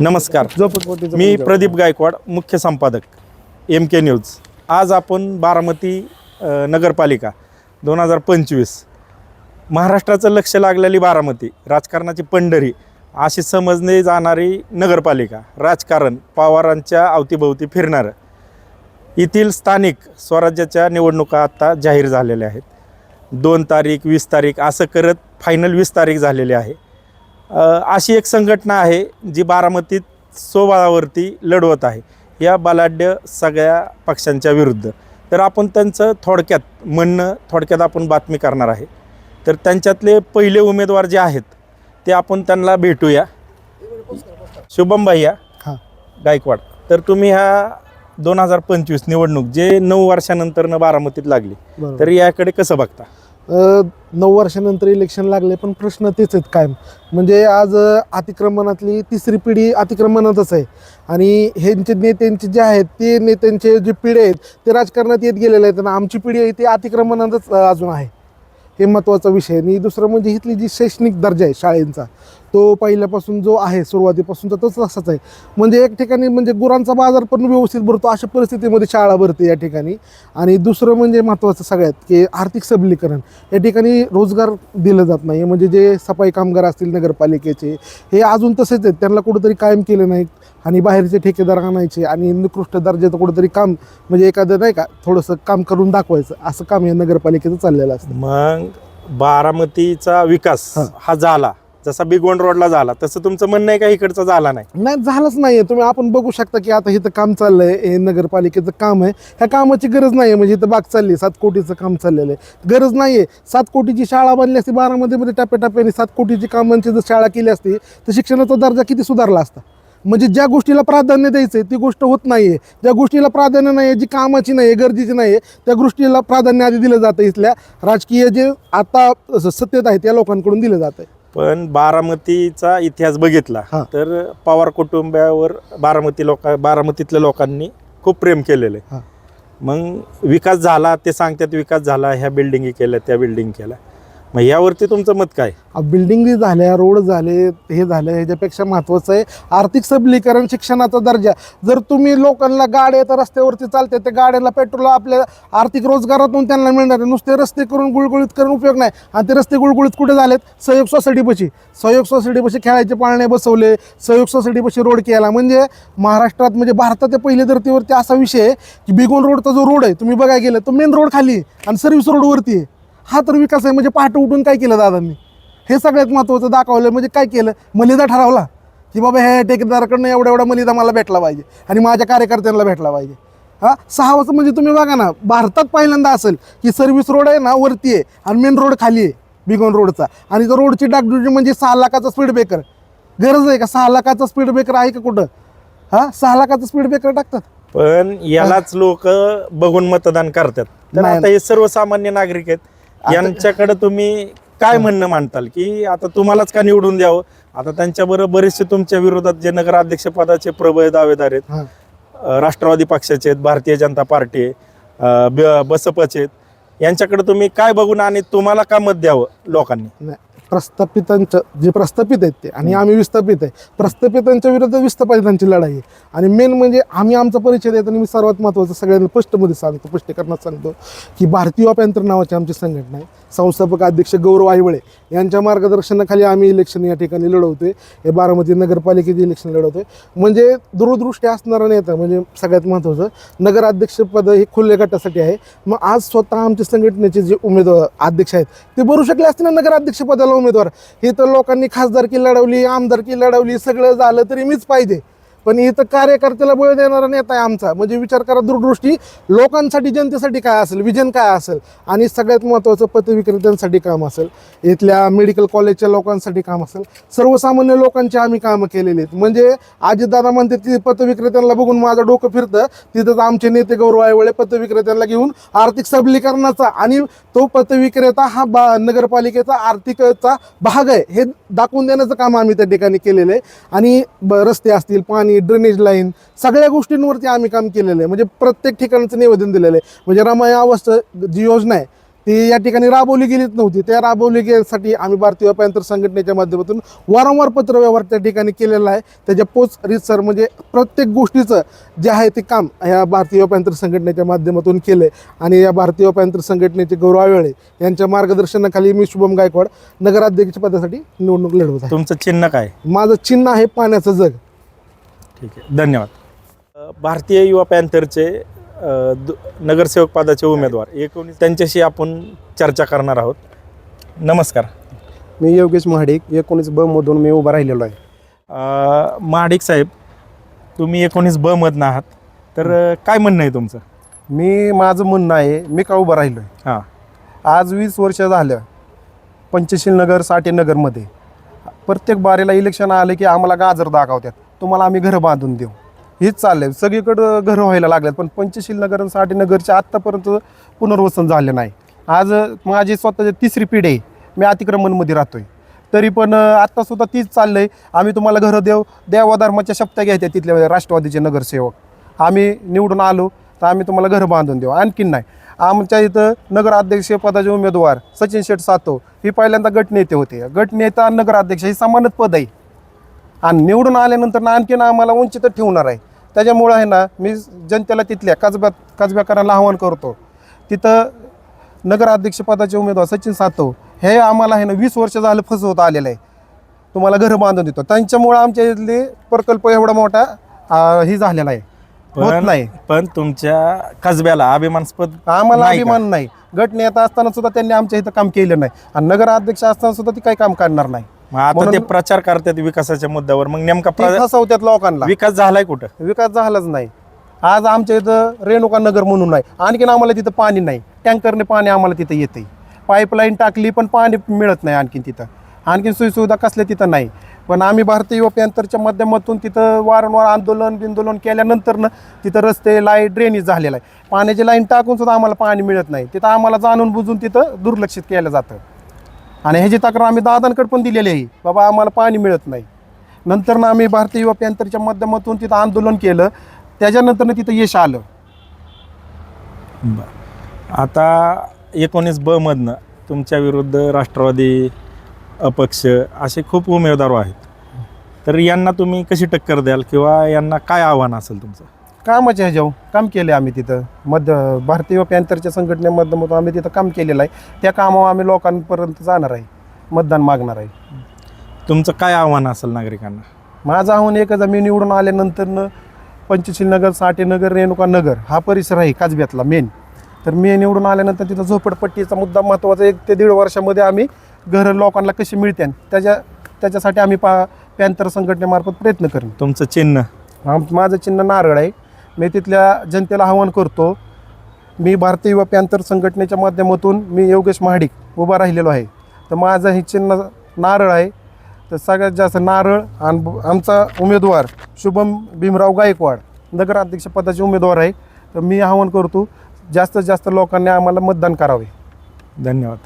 नमस्कार. मी प्रदीप गायकवाड मुख्य संपादक एम के न्यूज आज आपण बारामती अ, नगरपालिका दोन हजार पंचवीस महाराष्ट्राचं लक्ष लागलेली बारामती राजकारणाची पंढरी अशी समजली जाणारी नगरपालिका राजकारण पवारांच्या अवतीभोवती फिरणारं. येथील स्थानिक स्वराज्याच्या निवडणुका आत्ता जाहीर झालेल्या आहेत. दोन तारीख वीस तारीख असं करत फायनल वीस तारीख झालेली आहे. अशी एक संघटना आहे जी बारामतीत स्वबळावरती लढवत आहे. या बलाढ्य सगळ्या पक्षांच्या विरुद्ध. तर आपण त्यांचं थोडक्यात म्हणणं थोडक्यात आपण बातमी करणार आहे. तर त्यांच्यातले पहिले उमेदवार जे आहेत ते आपण त्यांना भेटूया. शुभम भैया हां. गायकवाड. तर तुम्ही ह्या दोन हजार पंचवीस निवडणूक जे नऊ वर्षानंतरनं बारामतीत लागली. तर याकडे कसं बघता? नऊ वर्षानंतर इलेक्शन लागले पण प्रश्न तेच आहेत कायम. म्हणजे आज अतिक्रमणातली तिसरी पिढी अतिक्रमणातच आहे. आणि ह्यांचे नेत्यांचे जे आहेत ते नेत्यांचे जे पिढी आहेत ते राजकारणात येत गेलेले आहेत आणि आमची पिढी आहे ती अतिक्रमणातच अजून आहे. हे महत्त्वाचा विषय आणि दुसरं म्हणजे इथली जी शैक्षणिक दर्जा आहे शाळेंचा तो पहिल्यापासून जो आहे सुरुवातीपासून तर तोच तसाच आहे. म्हणजे एक ठिकाणी म्हणजे गुरांचा बाजार पण व्यवस्थित भरतो अशा परिस्थितीमध्ये शाळा भरते या ठिकाणी. आणि दुसरं म्हणजे महत्त्वाचं सगळ्यात की आर्थिक सबलीकरण. या ठिकाणी रोजगार दिलं जात नाही. म्हणजे जे सफाई कामगार असतील नगरपालिकेचे हे अजून तसेच आहेत. त्यांना कुठंतरी कायम केलं नाही आणि बाहेरचे ठेकेदार आणायचे आणि निकृष्ट दर्जाचं कुठंतरी काम म्हणजे एखादं नाही का थोडंसं काम करून दाखवायचं. असं काम या नगरपालिकेचं चाललेलं असतं. मग बारामतीचा विकास हां. हा झाला. जसा बिगवण रोडला झाला तसं तुमचं म्हणणं आहे का इकडचा झाला नाही? नाही झालंच नाहीये. तुम्ही आपण बघू शकता की आता इथं काम चाललंय हे नगरपालिकेचं काम आहे. ह्या कामाची गरज नाहीये म्हणजे इथं बाग चालली सात कोटीचं काम चाललेलं आहे. गरज नाहीये. सात कोटीची शाळा बांधली असती बारामतीमध्ये टप्प्याटप्प्याने सात कोटीची कामांची जर शाळा केली असती तर शिक्षणाचा दर्जा किती सुधारला असता? म्हणजे ज्या गोष्टीला प्राधान्य द्यायचं ती गोष्ट होत नाहीये. ज्या गोष्टीला प्राधान्य नाही आहे जी कामाची नाही आहे गरजेची नाही आहे त्या गोष्टीला प्राधान्य आधी दिलं जातं इथल्या. राजकीय जे आता सत्तेत आहे त्या लोकांकडून दिलं जातं पण बारामतीचा इतिहास बघितला हां. तर पवार कुटुंबावर बारामती लोक बारामतीतल्या लोकांनी खूप प्रेम केलेलं आहे. मग विकास झाला ते सांगतात विकास झाला ह्या बिल्डिंगी केल्या त्या बिल्डिंग केल्या मग यावरती तुमचं मत काय? बिल्डिंग झाल्या रोड झाले हे झालं ह्याच्यापेक्षा महत्त्वाचं आहे. आर्थिक सबलीकरण शिक्षणाचा दर्जा. जर तुम्ही लोकांना गाड्या तर रस्त्यावरती चालते त्या गाड्याला पेट्रोल आपल्या आर्थिक रोजगारातून त्यांना मिळणार आहे. नुसते रस्ते करून गुळगुळीत करून उपयोग नाही. आणि ते रस्ते गुळगुळीत कुठे झालेत? सहयोग सोसायटीपाशी. सहयोग सोसायटीपाशी खेळायचे पाळणे बसवले. सहयोग सोसायटीपाशी रोड केला. म्हणजे महाराष्ट्रात म्हणजे भारताच्या पहिल्या धर्तीवरती असा विषय आहे की बिगोन रोडचा जो रोड आहे तुम्ही बघायला गेलं तर मेन रोड खाली आणि सर्व्हिस रोडवरती आहे. हा तर विकास आहे म्हणजे पहाटे उठून काय केलं दादांनी? हे सगळ्यात महत्त्वाचं दाखवलं म्हणजे काय केलं? मलिदा ठरवला की बाबा ह्या ठेकेदाराकडनं एवढा एवढा मलिदा मला भेटला पाहिजे आणि माझ्या कार्यकर्त्यांना भेटला पाहिजे. हा? सहा वाजता म्हणजे तुम्ही बघा ना भारतात पहिल्यांदा असेल की सर्व्हिस रोड आहे ना वरती आहे आणि मेन रोड खाली आहे बिगोन रोडचा आणि त्या रोडची डागडुजी म्हणजे सहा लाखाचा स्पीड ब्रेकर गरज आहे का? सहा लाखाचा स्पीड ब्रेकर आहे का कुठं? हा? सहा लाखाचा स्पीड ब्रेकर टाकतात. पण यालाच लोक बघून मतदान करतात. तर. आता हे सर्वसामान्य नागरिक आहेत. यांच्याकडे तुम्ही काय म्हणणं मांडताल? की आता तुम्हालाच का निवडून द्यावं? आता त्यांच्याबरोबर बरेचसे तुमच्या विरोधात जे नगराध्यक्ष पदाचे प्रबळ दावेदार आहेत राष्ट्रवादी पक्षाचे आहेत भारतीय जनता पार्टी आहे बसपचे आहेत यांच्याकडे तुम्ही काय बघून आणि तुम्हाला का मत द्यावं लोकांनी? नाही प्रस्थापितांचं जे प्रस्थापित आहेत ते आणि आम्ही विस्थापित आहे. प्रस्थापितांच्या विरुद्ध विस्थापितांची लढाई आहे. आणि मेन म्हणजे आम्ही आमचा परिचय आणि मी सर्वात महत्त्वाचं सगळ्यांना स्पष्टमध्ये सांगतो स्पष्टीकरणात सांगतो की भारतीय अभ्यंतर नावाची आमची संघटना आहे. संस्थापक अध्यक्ष गौरव आहिवळे यांच्या मार्गदर्शनाखाली आम्ही इलेक्शन या ठिकाणी लढवतोय. हे बारामती नगरपालिकेचे इलेक्शन लढवतोय. म्हणजे दूरदृष्टी असणारा नेता म्हणजे सगळ्यात महत्त्वाचं नगराध्यक्षपद हे खुल्या गटासाठी आहे. मग आज स्वतः आमचे संघटनेचे जे उमेदवार अध्यक्ष आहेत ते भरू शकले असते ना नगराध्यक्षपदाला उमेदवार. हे तर लोकांनी खासदारकी लढवली आमदारकी लढवली सगळं झालं तरी मीच पाहिजे. पण इथं कार्यकर्त्याला बळ देणारा नेता आहे आमचा. म्हणजे विचार करा दूरदृष्टी. लोकांसाठी जनतेसाठी काय असेल? विजन काय असेल? आणि सगळ्यात महत्त्वाचं पतविक्रेत्यांसाठी काम असेल. इथल्या मेडिकल कॉलेजच्या लोकांसाठी काम असेल. सर्वसामान्य लोकांची आम्ही कामं केलेली आहेत. म्हणजे आजीदादा म्हणते ती पतविक्रेत्यांना बघून माझं डोकं फिरतं. तिथंच आमचे नेते गौरव आयवळे पतविक्रेत्यांना घेऊन आर्थिक सबलीकरणाचा आणि तो पतविक्रेता हा बा नगरपालिकेचा आर्थिकचा भाग आहे. हे दाखवून देण्याचं काम आम्ही त्या ठिकाणी केलेलं आहे. आणि ब- रस्ते असतील पाणी ड्रेनेज लाईन सगळ्या गोष्टींवरती आम्ही काम केलेलं आहे. म्हणजे प्रत्येक ठिकाणचं निवेदन दिलेलं आहे. म्हणजे रमाई अवस्था जी योजना आहे ती या ठिकाणी राबवली गेलीच नव्हती. त्या राबवली गेल्यासाठी आम्ही भारतीय पॅन्थर संघटनेच्या माध्यमातून वारंवार पत्रव्यवहार त्या ठिकाणी केलेला आहे. त्याच्या पोच रिसर म्हणजे प्रत्येक गोष्टीचं जे आहे ते काम ह्या भारतीय पॅन्थर संघटनेच्या माध्यमातून केलं आहे. आणि या भारतीय पॅन्थर संघटनेचे गौरव आवेळे यांच्या मार्गदर्शनाखाली मी शुभम गायकवाड नगराध्यक्ष पदासाठी निवडणूक लढवत आहे. तुमचं चिन्ह काय? माझं चिन्ह आहे पाण्याचं जग. ठीक आहे. धन्यवाद. भारतीय युवा पॅन्थरचे नगरसेवक पदाचे उमेदवार एकोणीस त्यांच्याशी आपण चर्चा करणार आहोत. नमस्कार. मी योगेश महाडिक एकोणीस ब मधून मी उभा राहिलेलो आहे. महाडिक साहेब तुम्ही एकोणीस ब मधनं आहात. तर काय म्हणणं आहे तुमचं? मी माझं म्हणणं आहे मी का उभा राहिलो आहे हां. आज वीस वर्ष झालं पंचशील नगर साठे नगरमध्ये. प्रत्येक बारीला इलेक्शन आले की आम्हाला गाजर दाखवतात तुम्हाला आम्ही घरं बांधून देऊ. हेच चाललंय. सगळीकडं घरं व्हायला लागल्यात पण पंचशील नगर आणि साठे नगरचे आत्तापर्यंत पुनर्वसन झाले नाही. आज माझी स्वतःची तिसरी पिढी आहे. मी अतिक्रमणमध्ये राहतोय. तरी पण आत्तासुद्धा तीच चाललं आहे आम्ही तुम्हाला घरं देव देवाधर्माच्या शब्द घ्यायच्या तिथल्या राष्ट्रवादीचे नगरसेवक. आम्ही निवडून आलो तर आम्ही तुम्हाला घरं बांधून देऊ. आणखीन नाही. आमच्या इथं नगराध्यक्ष पदाचे उमेदवार सचिन शेठ सातो हे पहिल्यांदा गटनेते होते. गटनेता नगराध्यक्ष हे समानच पद आहे. आणि निवडून आल्यानंतर ना आणखीन आम्हाला वंचित ठेवणार आहे. त्याच्यामुळं आहे ना मी जनतेला तिथल्या कसब्यात कसब्याकरांना आवाहन करतो. तिथं नगराध्यक्ष पदाचे उमेदवार सचिन सातव हे आम्हाला आहे ना वीस वर्ष झालं फसवत आलेलं आहे. तुम्हाला घरं बांधून देतो. त्यांच्यामुळं आमच्या इथले प्रकल्प एवढा मोठा ही झालेला आहे. होत नाही. पण तुमच्या कसब्याला अभिमानास्पद आम्हाला? अभिमान नाही. गट नेता असताना सुद्धा त्यांनी आमच्या इथं काम केलं नाही. आणि नगराध्यक्ष असताना सुद्धा ती काही काम करणार नाही. मग आता ते म्हणून- प्रचार करतात विकासाच्या मुद्द्यावर. मग नेमका ती प्र- फसवत्यात लोकांना. विकास झालाय कुठं? विकास झालाच नाही. आज आमच्या इथं रेणुका नगर म्हणून नाही. आणखीन आम्हाला तिथं पाणी नाही. टँकरने पाणी आम्हाला तिथं येते पाईपलाईन टाकली पण पाणी मिळत नाही आणखीन तिथं. आणखीन सोयीसुविधा कसल्या तिथं नाही. पण आम्ही भारतीय युवा पॅन्थरच्या माध्यमातून तिथं वारंवार आंदोलन बिंदोलन केल्यानंतरनं तिथं रस्ते लाइट ड्रेनेज झालेला आहे. पाण्याची लाईन टाकून सुद्धा आम्हाला पाणी मिळत नाही. तिथं आम्हाला जाणून बुजून तिथं दुर्लक्षित केलं जातं. आणि ह्याची तक्रार आम्ही दादांकडे पण दिलेली आहे. बाबा आम्हाला पाणी मिळत नाही. नंतर ना आम्ही भारतीय युवा पॅन्थरच्या माध्यमातून तिथं आंदोलन केलं. त्याच्यानंतर तिथं यश आलं. आता एकोणीस ब मधनं तुमच्या विरुद्ध राष्ट्रवादी अपक्ष असे खूप उमेदवार आहेत. तर यांना तुम्ही कशी टक्कर द्याल किंवा यांना काय आव्हान असेल तुमचं? कामाच्या ह्याच्यावर काम केलं आहे आम्ही तिथं. मध्य भारतीय पॅन्थरच्या संघटनेमाध्यमातून आम्ही तिथं काम केलेलं आहे. त्या कामावर आम्ही लोकांपर्यंत जाणार आहे. मतदान मागणार आहे. तुमचं काय आव्हान असेल नागरिकांना? माझं आव्हान एकच आहे, मी निवडून आल्यानंतरनं पंचशील नगर साठे नगर रेणुका नगर हा परिसर आहे काजब्यातला मेन तर मी निवडून आल्यानंतर तिथं झोपडपट्टीचा मुद्दा महत्त्वाचा एक ते दीड वर्षामध्ये आम्ही घरं लोकांना कशी मिळते त्याच्या त्याच्यासाठी आम्ही पा पॅन्थर संघटनेमार्फत प्रयत्न करेन. तुमचं चिन्ह? आम माझं चिन्ह नारळ आहे. मी तिथल्या जनतेला आवाहन करतो मी भारतीय युवा पॅन्थर संघटनेच्या माध्यमातून मी योगेश महाडिक उभा राहिलेलो आहे. तर माझं हे चिन्ह नारळ आहे. तर सगळ्यात जास्त नारळ आणि आमचा उमेदवार शुभम भीमराव गायकवाड नगराध्यक्षपदाचे उमेदवार आहे. तर मी आवाहन करतो जास्तीत जास्त लोकांनी आम्हाला मतदान करावे. धन्यवाद.